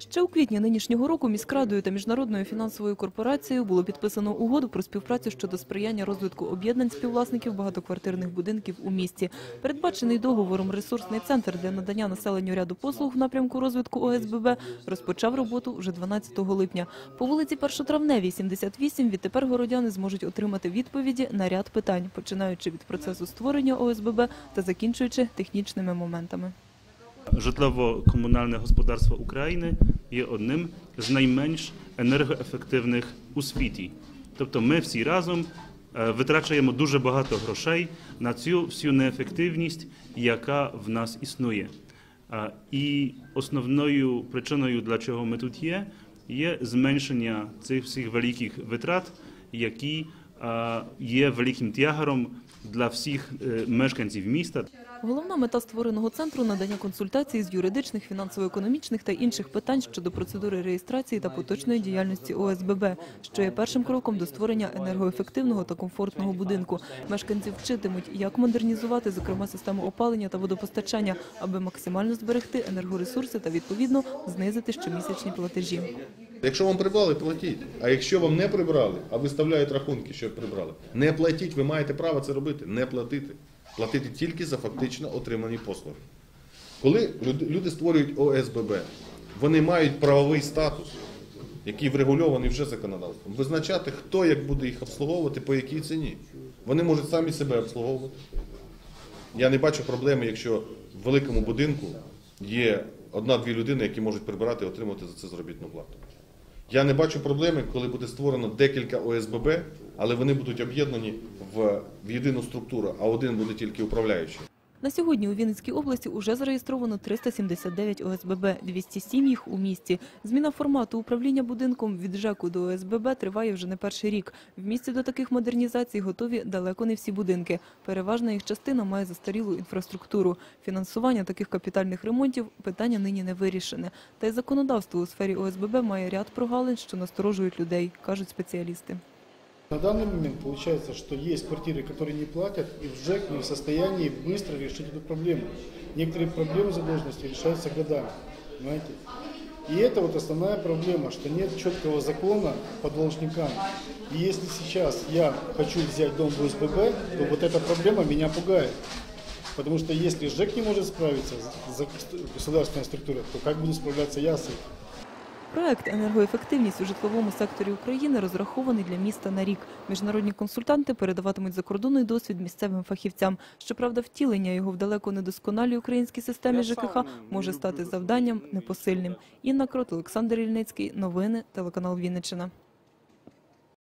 Ще у квітні нинішнього року міськрадою та міжнародною фінансовою корпорацією було підписано угоду про співпрацю щодо сприяння розвитку об'єднань співвласників багатоквартирних будинків у місті. Передбачений договором ресурсний центр для надання населенню ряду послуг в напрямку розвитку ОСББ розпочав роботу вже 12 липня. По вулиці Першотравневій, 78, відтепер городяни зможуть отримати відповіді на ряд питань, починаючи від процесу створення ОСББ та закінчуючи технічними моментами. Житлово-комунальне господарство України є одним з найменш енергоефективних у світі. Тобто ми всі разом е, витрачаємо дуже багато грошей на цю всю неефективність, яка в нас існує. І основною причиною, для чого ми тут є, є зменшення цих всіх великих витрат, які є великим тягаром для всіх е, мешканців міста. Головна мета створеного центру надання консультацій з юридичних, фінансово-економічних та інших питань щодо процедури реєстрації та поточної діяльності ОСББ, що є першим кроком до створення енергоефективного та комфортного будинку. Мешканців вчитимуть, як модернізувати, зокрема, систему опалення та водопостачання, аби максимально зберегти енергоресурси та відповідно знизити щомісячні платежі. Якщо вам прибрали, платіть. А якщо вам не прибрали, а виставляють рахунки, що прибрали, не платіть, ви маєте право це робити, не платити. Платити тільки за фактично отримані послуги. Коли люди створюють ОСББ, вони мають правовий статус, який врегульований вже законодавством. Визначати, хто як буде їх обслуговувати, по якій ціні. Вони можуть самі себе обслуговувати. Я не бачу проблеми, якщо в великому будинку є одна-дві людини, які можуть прибирати і отримати за це заробітну плату. Я не бачу проблеми, коли буде створено декілька ОСББ, але вони будуть об'єднані в, в єдину структуру, а один буде тільки управляючий. На сьогодні у Вінницькій області уже зареєстровано 379 ОСББ, 207 їх у місті. Зміна формату управління будинком від ЖЕКу до ОСББ триває вже не перший рік. В місті до таких модернізацій готові далеко не всі будинки. Переважна їх частина має застарілу інфраструктуру. Фінансування таких капітальних ремонтів питання нині не вирішене. Та й законодавство у сфері ОСББ має ряд прогалин, що насторожують людей, кажуть спеціалісти. На данный момент получается, что есть квартиры, которые не платят, и в ЖЭК не в состоянии быстро решить эту проблему. Некоторые проблемы задолженности решаются годами, понимаете? И это вот основная проблема, что нет четкого закона по должникам. И если сейчас я хочу взять дом в УСББ, то вот эта проблема меня пугает. Потому что если ЖЭК не может справиться, государственная структура, то как буду справляться я с этим? Проект енергоефективність у житловому секторі України розрахований для міста на рік. Міжнародні консультанти передаватимуть закордонний досвід місцевим фахівцям. Щоправда, втілення його в далеко недосконалій українській системі ЖКХ може стати завданням непосильним. Інна Крот, Олександр Ільницький. Новини телеканал Вінниччина.